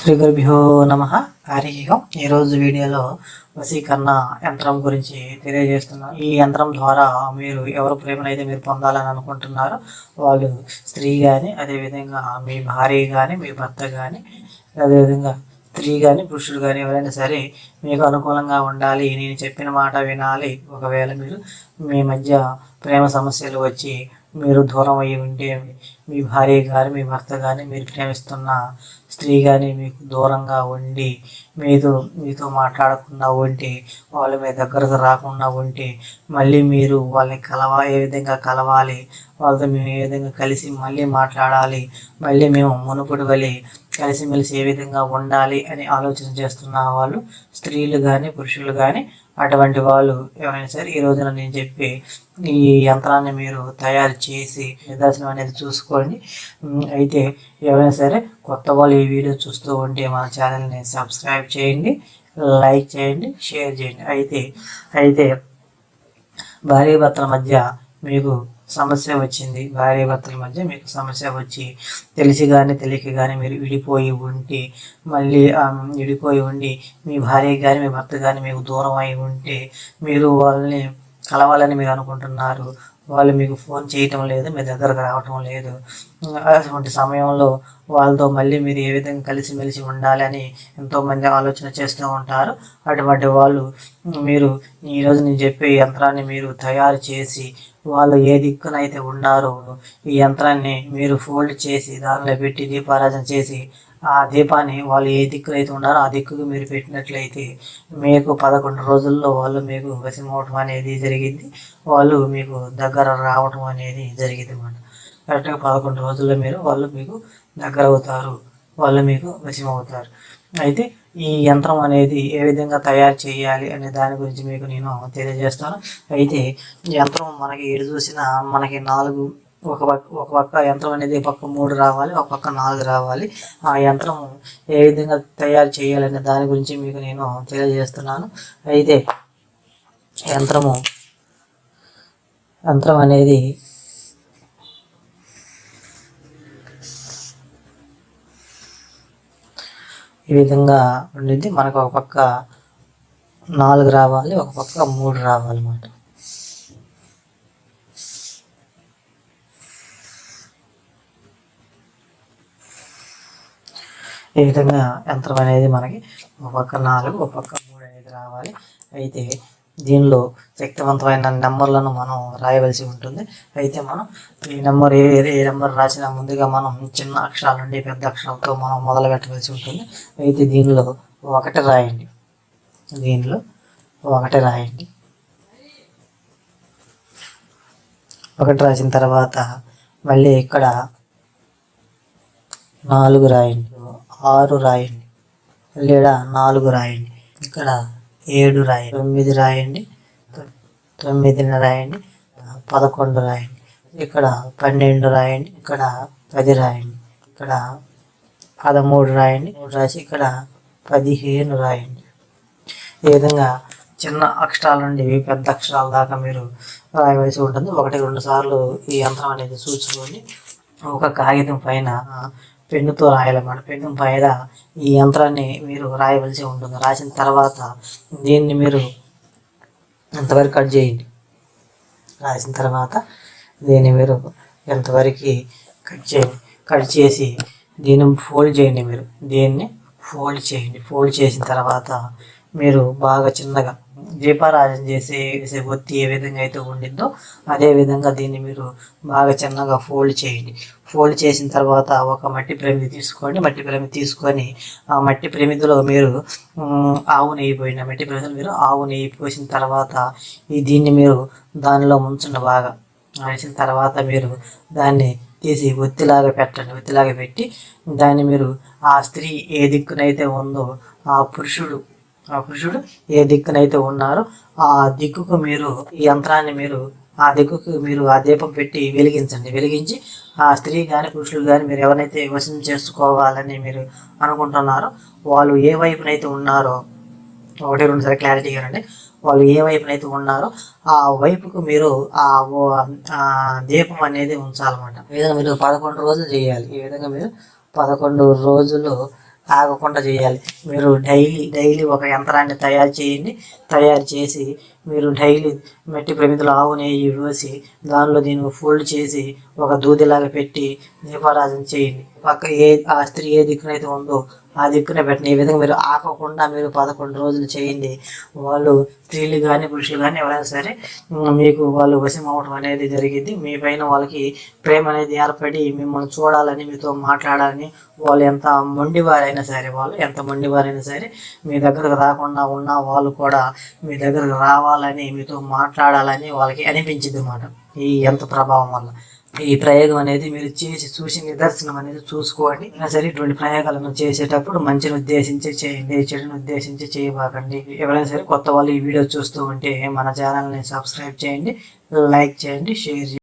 శ్రీ గురుభ్యో నమ. హరి ఈ ఈరోజు వీడియోలో వశీకరణ యంత్రం గురించి తెలియజేస్తున్నాను ఈ యంత్రం ద్వారా మీరు ఎవరు ప్రేమనైతే మీరు పొందాలని అనుకుంటున్నారో వాళ్ళు స్త్రీ కానీ అదేవిధంగా మీ భార్య కానీ మీ భర్త కానీ అదేవిధంగా స్త్రీ కానీ పురుషుడు కానీ ఎవరైనా సరే మీకు అనుకూలంగా ఉండాలి నేను చెప్పిన మాట వినాలి. ఒకవేళ మీరు మీ మధ్య ప్రేమ సమస్యలు వచ్చి మీరు దూరం అయ్యి ఉంటే మీ భార్య కానీ మీ భర్త కానీ మీరు ప్రేమిస్తున్న స్త్రీ కానీ మీకు దూరంగా ఉండి మీతో మీతో మాట్లాడకుండా ఉంటే వాళ్ళు మీ దగ్గరకు రాకుండా ఉంటే మళ్ళీ మీరు వాళ్ళని కలవ ఏ విధంగా కలవాలి వాళ్ళతో మేము ఏ విధంగా కలిసి మళ్ళీ మాట్లాడాలి మళ్ళీ మేము మునుపుడు వలి కలిసిమెలిసి ఏ విధంగా ఉండాలి అని ఆలోచన చేస్తున్న వాళ్ళు స్త్రీలు కానీ పురుషులు కానీ అటువంటి వాళ్ళు ఎవరైనా సరే ఈ రోజున నేను చెప్పి ఈ యంత్రాన్ని మీరు తయారు చేసి నిదర్శనం అనేది చూసుకోండి. అయితే ఎవరైనా సరే కొత్త వాళ్ళు ఈ వీడియో చూస్తూ ఉంటే మన ఛానల్ని సబ్స్క్రైబ్ చేయండి లైక్ చేయండి షేర్ చేయండి. అయితే అయితే భార్య భర్తల మధ్య మీకు సమస్య వచ్చింది. భార్య భర్తల మధ్య మీకు సమస్య వచ్చి తెలిసి కానీ తెలియక కానీ మీరు విడిపోయి ఉంటే మళ్ళీ విడిపోయి ఉండి మీ భార్య కానీ మీ భర్త కానీ మీకు దూరం అయి ఉంటే మీరు వాళ్ళని కలవాలని మీరు అనుకుంటున్నారు. వాళ్ళు మీకు ఫోన్ చేయటం లేదు మీ దగ్గరకు రావటం లేదు. అటువంటి సమయంలో వాళ్ళతో మళ్ళీ మీరు ఏ విధంగా కలిసిమెలిసి ఉండాలని ఎంతోమంది ఆలోచన చేస్తూ ఉంటారు. అటువంటి వాళ్ళు మీరు ఈరోజు నేను చెప్పే యంత్రాన్ని మీరు తయారు చేసి వాళ్ళు ఏ దిక్కునైతే ఉన్నారో ఈ యంత్రాన్ని మీరు ఫోల్డ్ చేసి దానిలో పెట్టి దీపారాధన చేసి ఆ దీపాన్ని వాళ్ళు ఏ దిక్కులో అయితే ఉన్నారో ఆ దిక్కుకు మీరు పెట్టినట్లయితే మీకు పదకొండు రోజుల్లో వాళ్ళు మీకు వశమవటం అనేది జరిగింది. వాళ్ళు మీకు దగ్గర రావటం అనేది జరిగింది అన్నమాట. కరెక్ట్గా పదకొండు రోజుల్లో మీరు వాళ్ళు మీకు దగ్గర అవుతారు. వాళ్ళు మీకు వశమవుతారు అయితే ఈ యంత్రం అనేది ఏ విధంగా తయారు చేయాలి అనే దాని గురించి మీకు నేను తెలియజేస్తాను. అయితే ఈ యంత్రం మనకి ఎటు చూసినా మనకి నాలుగు ఒక పక్క ఒక పక్క యంత్రం అనేది ఒక పక్క మూడు రావాలి ఒక పక్క నాలుగు రావాలి. ఆ యంత్రం ఏ విధంగా తయారు చేయాలనే దాని గురించి మీకు నేను తెలియజేస్తున్నాను. అయితే యంత్రము యంత్రం అనేది ఈ విధంగా ఉండింది మనకు ఒక పక్క నాలుగు రావాలి ఒక పక్క మూడు రావాలి ఈ విధంగా యంత్రం అనేది మనకి ఒక పక్క నాలుగు ఒక పక్క మూడు అనేది రావాలి. అయితే దీనిలో శక్తివంతమైన నెంబర్లను మనం రాయవలసి ఉంటుంది. అయితే మనం ఈ నెంబర్ ఏ ఏ నెంబర్ రాసినా ముందుగా మనం చిన్న అక్షరాల నుండి పెద్ద అక్షరాలతో మనం మొదలు పెట్టవలసి ఉంటుంది. అయితే దీనిలో ఒకటి రాయండి. దీనిలో ఒకటి రాయండి. ఒకటి రాసిన తర్వాత మళ్ళీ ఇక్కడ నాలుగు రాయండి. ఆరు రాయండి. లేదా నాలుగు రాయండి. ఇక్కడ ఏడు రాయండి. తొమ్మిది రాయండి. తొమ్మిదిన రాయండి. పదకొండు రాయండి. ఇక్కడ పన్నెండు రాయండి. ఇక్కడ పది రాయండి. ఇక్కడ పదమూడు రాయండి. మూడు రాసి ఇక్కడ పదిహేను రాయండి. ఈ విధంగా చిన్న అక్షరాల నుండి పెద్ద అక్షరాల దాకా మీరు రాయవలసి ఉంటుంది. ఒకటి రెండు సార్లు ఈ యంత్రం అనేది చూసుకోండి ఒక కాగితం పైన పెన్నుతో రాయాలన్నమాట. పెన్ను పైన ఈ యంత్రాన్ని మీరు రాయవలసి ఉంటుంది. రాసిన తర్వాత దీన్ని మీరు ఎంతవరకు కట్ చేయండి? రాసిన తర్వాత దీన్ని మీరు ఎంతవరకు కట్ చేయండి? కట్ చేసి దీన్ని ఫోల్డ్ చేయండి మీరు. దీన్ని ఫోల్డ్ చేయండి. ఫోల్డ్ చేసిన తర్వాత మీరు బాగా చిన్నగా దీపారాధన చేసే చేసే ఒత్తి ఏ విధంగా అయితే ఉండిందో అదే విధంగా దీన్ని మీరు బాగా చిన్నగా ఫోల్డ్ చేయండి. ఫోల్డ్ చేసిన తర్వాత ఒక మట్టి ప్రమిది తీసుకోండి. మట్టి ప్రమిది తీసుకొని ఆ మట్టి ప్రమిదిలో మీరు ఆవు నెయ్యి పోయిన మట్టి ప్రమిదిలో మీరు ఆవు నెయ్యి పోసిన తర్వాత ఈ దీన్ని మీరు దానిలో ముంచండి బాగా. వేసిన తర్వాత మీరు దాన్ని తీసి ఒత్తిలాగా పెట్టండి. ఒత్తిలాగా పెట్టి దాన్ని మీరు ఆ స్త్రీ ఏ దిక్కునైతే ఉందో ఆ పురుషుడు పురుషుడు ఏ దిక్కునైతే ఉన్నారో ఆ దిక్కుకు మీరు ఈ యంత్రాన్ని మీరు ఆ దిక్కుకు మీరు ఆ దీపం పెట్టి వెలిగించండి. వెలిగించి ఆ స్త్రీ కానీ పురుషులు కానీ మీరు ఎవరైతే వశం చేసుకోవాలని మీరు అనుకుంటున్నారో వాళ్ళు ఏ వైపునైతే ఉన్నారో ఒకటి రెండు సార్లు క్లారిటీగా ఇవ్వండి వాళ్ళు ఏ వైపునైతే ఉన్నారో ఆ వైపుకు మీరు ఆ దీపం అనేది ఉంచాలన్నమాట. ఈ విధంగా మీరు పదకొండు రోజులు చేయాలి. ఈ విధంగా మీరు పదకొండు రోజులు ఆగకుండా చేయాలి. మీరు డైలీ డైలీ ఒక యంత్రాన్ని తయారు చేయండి. తయారు చేసి మీరు డైలీ మట్టి ప్రమిదలో ఆవు నెయ్యి పోసి దానిలో దీన్ని ఫోల్డ్ చేసి ఒక దూదిలాగా పెట్టి దీపారాధన చేయండి. పక్క ఏ ఆ స్త్రీ ఏ దిక్కునైతే ఉందో ఆ దిక్కున పెట్టండి. ఈ విధంగా మీరు ఆపకుండా మీరు పదకొండు రోజులు చేయండి. వాళ్ళు స్త్రీలు కానీ పురుషులు కానీ ఎవరైనా సరే మీకు వాళ్ళు వశం అవడం అనేది జరిగింది మీ పైన వాళ్ళకి ప్రేమ అనేది ఏర్పడి మిమ్మల్ని చూడాలని మీతో మాట్లాడాలని వాళ్ళు ఎంత మొండివారైనా సరే వాళ్ళు ఎంత మొండివారైనా సరే మీ దగ్గరకు రాకుండా ఉన్న వాళ్ళు కూడా మీ దగ్గరకు రావాలని మీతో మాట్లాడాలని వాళ్ళకి అనిపించింది అన్నమాట ఈ ఎంత ప్రభావం వల్ల. ఈ ప్రయోగం అనేది మీరు చేసి చూసి నిదర్శనం అనేది చూసుకోండి. అయినా సరే ఇటువంటి ప్రయోగాలను చేసేటప్పుడు మంచిని ఉద్దేశించి చేయండి చెడుని ఉద్దేశించి చేయబాకండి. ఎవరైనా సరే కొత్త వాళ్ళు ఈ వీడియో చూస్తూ ఉంటే మన ఛానల్ని సబ్స్క్రైబ్ చేయండి లైక్ చేయండి షేర్ చేయండి.